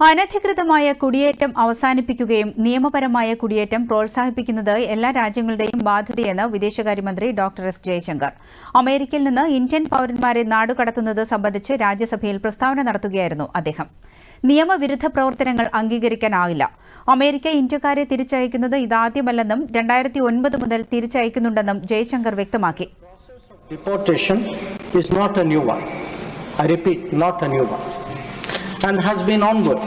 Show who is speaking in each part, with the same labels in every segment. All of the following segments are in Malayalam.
Speaker 1: അനധികൃതമായ കുടിയേറ്റം അവസാനിപ്പിക്കുകയും നിയമപരമായ കുടിയേറ്റം പ്രോത്സാഹിപ്പിക്കുന്നത് എല്ലാ രാജ്യങ്ങളുടെയും ബാധ്യതയെന്ന് വിദേശകാര്യമന്ത്രി ഡോക്ടർ എസ് ജയശങ്കർ. അമേരിക്കയിൽ നിന്ന് ഇന്ത്യൻ പൌരന്മാരെ നാടുകടത്തുന്നത് സംബന്ധിച്ച് രാജ്യസഭയിൽ പ്രസ്താവന നടത്തുകയായിരുന്നു അദ്ദേഹം. നിയമവിരുദ്ധ പ്രവർത്തനങ്ങൾ അംഗീകരിക്കാനാവില്ല. അമേരിക്ക ഇന്ത്യക്കാരെ തിരിച്ചയക്കുന്നത് ഇതാദ്യമല്ലെന്നും രണ്ടായിരത്തി ഒൻപത് മുതൽ തിരിച്ചയക്കുന്നുണ്ടെന്നും ജയശങ്കർ വ്യക്തമാക്കി.
Speaker 2: And has been onward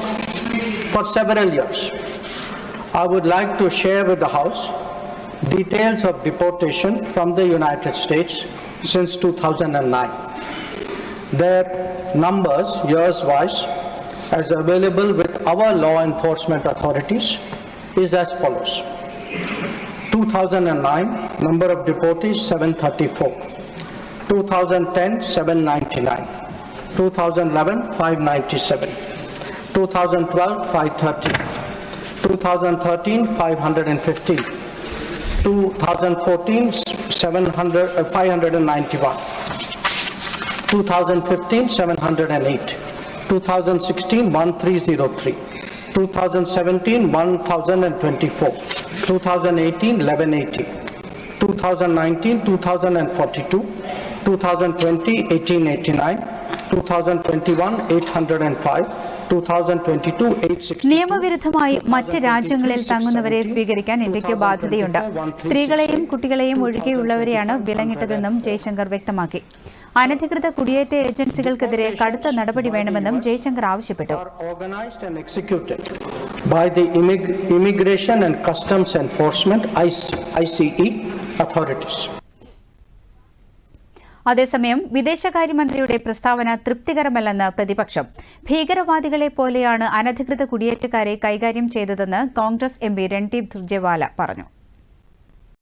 Speaker 2: for several years. I would like to share with the House details of deportation from the United States since 2009. Their numbers, years wise, as available with our law enforcement authorities is as follows. 2009, number of deportees 734. 2010, 799. 2011, 597. 2012, 530. 2013, 515. 2014, 700, uh, 591. 2015, 708. 2016, 1303. 2017, 1024. 2018, 1180. 2019, 2042. 2020, 1889. 2021, 805. 2022, 860.
Speaker 1: നിയമവിരുദ്ധമായി മറ്റ് രാജ്യങ്ങളിൽ തങ്ങുന്നവരെ സ്വീകരിക്കാൻ ഇന്ത്യയ്ക്ക് ബാധ്യതയുണ്ട് സ്ത്രീകളെയും കുട്ടികളെയും ഒഴികെയുള്ളവരെയാണ് വിലങ്ങിട്ടതെന്നും ജയശങ്കർ വ്യക്തമാക്കി അനധികൃത കുടിയേറ്റ ഏജൻസികൾക്കെതിരെ കടുത്ത നടപടി വേണമെന്നും ജയശങ്കർ ആവശ്യപ്പെട്ടു
Speaker 2: by the immigration and by the Immig- Immigration and Customs Enforcement ICE authorities.
Speaker 1: അതേസമയം വിദേശകാര്യമന്ത്രിയുടെ പ്രസ്താവന തൃപ്തികരമല്ലെന്ന് പ്രതിപക്ഷം. ഭീകരവാദികളെ പോലെയാണ് അനധികൃത കുടിയേറ്റക്കാരെ കൈകാര്യം ചെയ്തതെന്ന് കോൺഗ്രസ് എംപി രൺദീപ് സുർജേവാല പറഞ്ഞു.